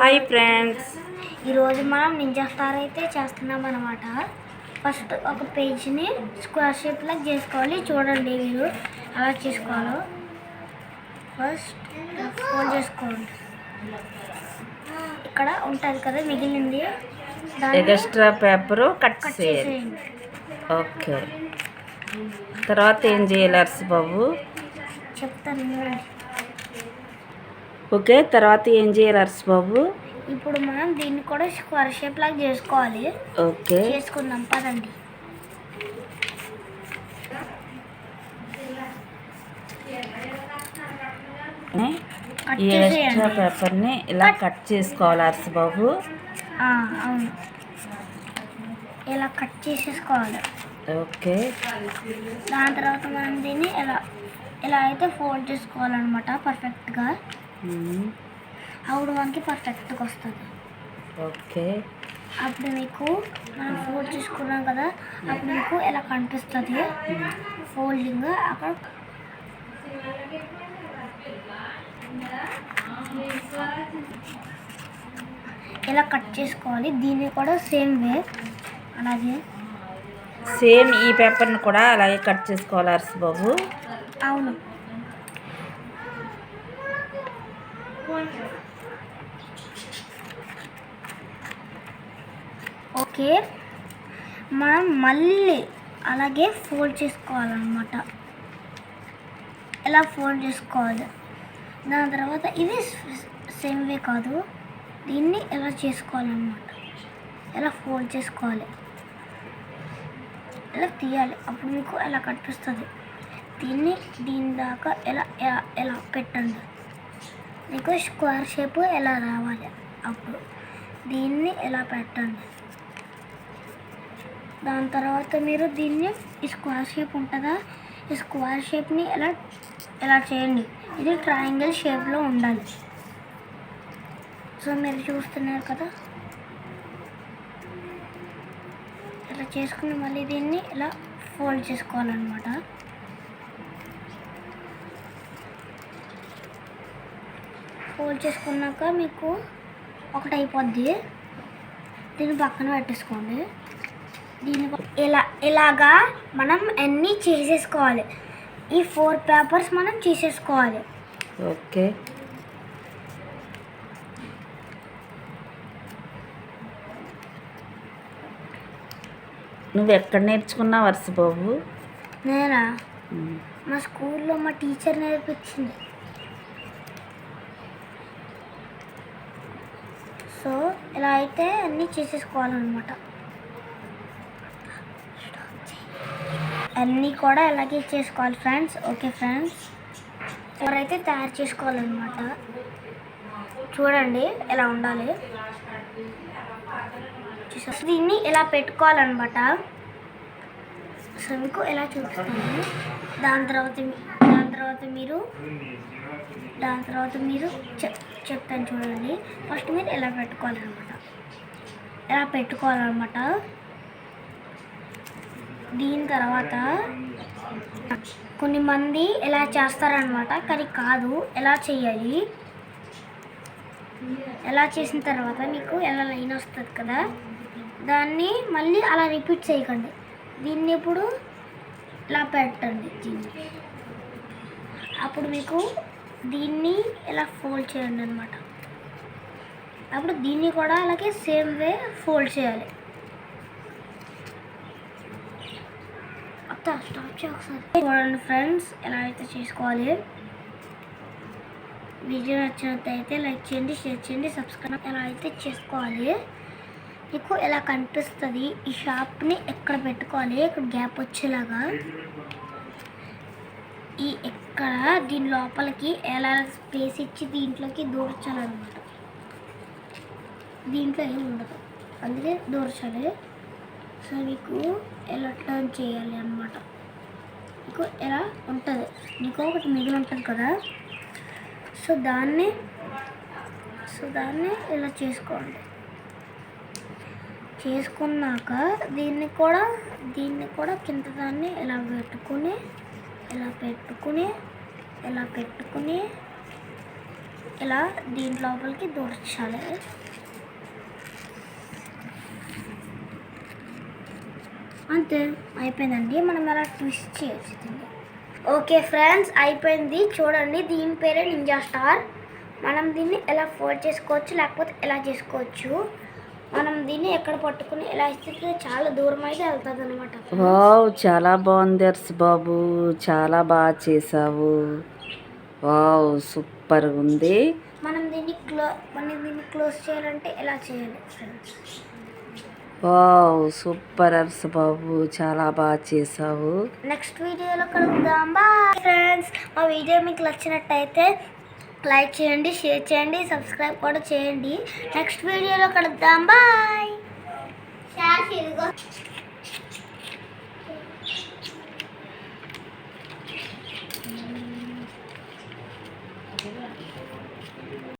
Hi friends. ఈరోజు మనం ninja star అయితే చేస్తున్నాం అనమాట ఫస్ట్ ఒక పేజ్ని స్క్వేర్ షేప్లో చేసుకోవాలి. చూడండి మీరు ఎలా చేసుకోవాలో. ఫస్ట్ ఫోల్డ్ చేసుకోండి ఇక్కడ ఉంటుంది కదా మిగిలింది. ఎక్స్ట్రా పేపరు కట్ చేసేయండి. ఓకే తర్వాత ఏం చేయాలి అర్స్ బాబు? చెప్తాను ఓకే తర్వాత ఏం చేయాలి అర్స్ బాబు? ఇప్పుడు మనం దీన్ని కూడా స్క్వేర్ షేప్ లాగా చేసుకోవాలి. ఓకే. చేసుకుందాం పదండి. ఈ ఎక్స్ట్రా పేపర్ని ఇలా కట్ చేసుకోవాలి అర్స్ బాబు. అవును. ఇలా కట్ చేసేసుకోవాలి. ఓకే. దాని తర్వాత మనం దీన్ని ఇలా ఇలా అయితే ఫోల్డ్ చేసుకోవాలన్నమాట పర్ఫెక్ట్గా మ్మ్. అప్పుడు మనకి పర్ఫెక్ట్గా వస్తుంది ఓకే అప్పుడు మీకు మనం ఫోల్డ్ చేసుకున్నాం కదా అప్పుడు మీకు ఇలా కనిపిస్తుంది? ఫోల్డింగ్ అక్కడ. ఇలా కట్ చేసుకోవాలి? దీన్ని కూడా సేమ్ వే అలాగే. సేమ్ ఈ పేపర్ని కూడా అలాగే కట్ చేసుకోవాలి అర్స్ బాబు అవును. ఓకే. మనం మళ్ళీ అలాగే ఫోల్డ్ చేసుకోవాలన్నమాట. ఎలా ఫోల్డ్ చేసుకోవాలి? దాని తర్వాత ఇది సేమ్ వే కాదు. దీన్ని ఎలా చేసుకోవాలన్నమాట? ఎలా ఫోల్డ్ చేసుకోవాలి? ఎలా తీయాలి? అప్పుడు మీకు ఎలా కనిపిస్తుంది? దీన్ని దీని దాకా ఎలా ఎలా ఎలా పెట్టండి? మీకు స్క్వేర్ షేప్ ఎలా రావాలి? అప్పుడు దీన్ని ఎలా పెట్టండి? దాని తర్వాత మీరు దీన్ని ఈ స్క్వేర్ షేప్ ఉంటుందా? ఈ స్క్వేర్ షేప్ని ఎలా ఎలా చేయండి? ఇది ట్రయాంగిల్ షేప్లో ఉండాలి. సో మీరు చూస్తున్నారు కదా? ఇలా చేసుకుని మళ్ళీ దీన్ని ఇలా ఫోల్డ్ చేసుకోవాలన్నమాట. ఫోల్డ్ చేసుకున్నాక మీకు ఒకటి అయిపోద్ది దీన్ని పక్కన పెట్టేసుకోండి. దీన్ని ప- ఇలా ఇలాగా మనం అన్నీ చేసేసుకోవాలి. ఈ ఫోర్ పేపర్స్ మనం చేసేసుకోవాలి. ఓకే. నువ్వు ఎక్కడ నేర్చుకున్నావు అర్స్ బాబు? నేనా. మా స్కూల్లో మా టీచర్ నేర్పించింది. సో ఇలా అయితే అన్నీ చేసేసుకోవాలన్నమాట. అన్నీ కూడా ఇలాగే చేసుకోవాలి ఫ్రెండ్స్. Okay friends. ఎవరైతే తయారు చేసుకోవాలన్నమాట చూడండి ఇలా ఉండాలి. దీన్ని ఇలా పెట్టుకోవాలన్నమాట. సో మీకు ఎలా చూపిస్తాను. దాని తర్వాత మీ- తర్వాత మీరు దాని తర్వాత మీరు చెప్ చెప్తాను చూడండి. ఫస్ట్ మీరు ఎలా పెట్టుకోవాలన్నమాట. ఎలా పెట్టుకోవాలన్నమాట? దీని తర్వాత కొన్ని మంది ఎలా చేస్తారనమాట కానీ కాదు ఎలా చేయాలి? ఎలా చేసిన తర్వాత మీకు ఎలా లైన్ వస్తుంది కదా? దాన్ని మళ్ళీ అలా రిపీట్ చేయకండి. దీన్ని ఇప్పుడు ఇలా పెట్టండి. దీన్ని అప్పుడు మీకు దీన్ని ఇలా ఫోల్డ్ చేయండి అనమాట అప్పుడు దీన్ని కూడా అలాగే సేమ్ వే ఫోల్డ్ చేయాలి. అత్త స్టాప్ చేయ ఒకసారి. చూడండి ఫ్రెండ్స్ ఎలా అయితే చేసుకోవాలి. వీడియో నచ్చినట్టయితే లైక్ చేయండి షేర్ చేయండి సబ్స్క్రైబ్ ఎలా అయితే చేసుకోవాలి. మీకు ఎలా కనిపిస్తుంది ఈ షాప్ని ఎక్కడ పెట్టుకోవాలి? ఇక్కడ గ్యాప్ వచ్చేలాగా. ఈ ఇక్కడ దీని లోపలికి ఎలా స్పేస్ ఇచ్చి దీంట్లోకి దూర్చాలన్నమాట. దీంట్లో ఏమి ఉండదు. అందుకే దూర్చాలి. సో మీకు ఎలా టర్న్ చేయాలి అన్నమాట. మీకు ఎలా ఉంటుంది. మీకు ఒకటి మిగిలి ఉంటుంది కదా. సో దాన్ని సో దాన్ని ఇలా చేసుకోండి చేసుకున్నాక దీన్ని కూడా దీన్ని కూడా కింద దాన్ని ఇలా పెట్టుకుని ఇలా పెట్టుకుని ఇలా పెట్టుకుని ఇలా దీని లోపలికి దూర్చాలి. అంతే అయిపోయిందండి. మనం అలా ట్విస్ట్ చేయొచ్చు ఓకే ఫ్రెండ్స్ అయిపోయింది. చూడండి దీని పేరే నింజా స్టార్ మనం దీన్ని ఎలా ఫోల్డ్ చేసుకోవచ్చు లేకపోతే ఎలా చేసుకోవచ్చు? మనం దీన్ని ఎక్కడ పట్టుకుని ఎలా ఇస్తే చాలా దూరం అయితే వెళ్తుంది అనమాట వావ్ చాలా బాగుంది అర్స్ బాబు. చాలా బాగా చేసావు. వావ్ సూపర్ ఉంది. మనం దీన్ని క్లో మనం దీన్ని క్లోజ్ చేయాలంటే ఎలా చేయాలి ఫ్రెండ్స్? వావ్ సూపర్ అర్స్ బాబు. చాలా బాగా చేసావు. నెక్స్ట్ వీడియోలో కలుద్దాం. Bye friends. మా వీడియో మీకు నచ్చినట్టయితే లైక్ చేయండి షేర్ చేయండి సబ్స్క్రైబ్ కూడా చేయండి. నెక్స్ట్ వీడియోలో కలుద్దాం. బాయ్.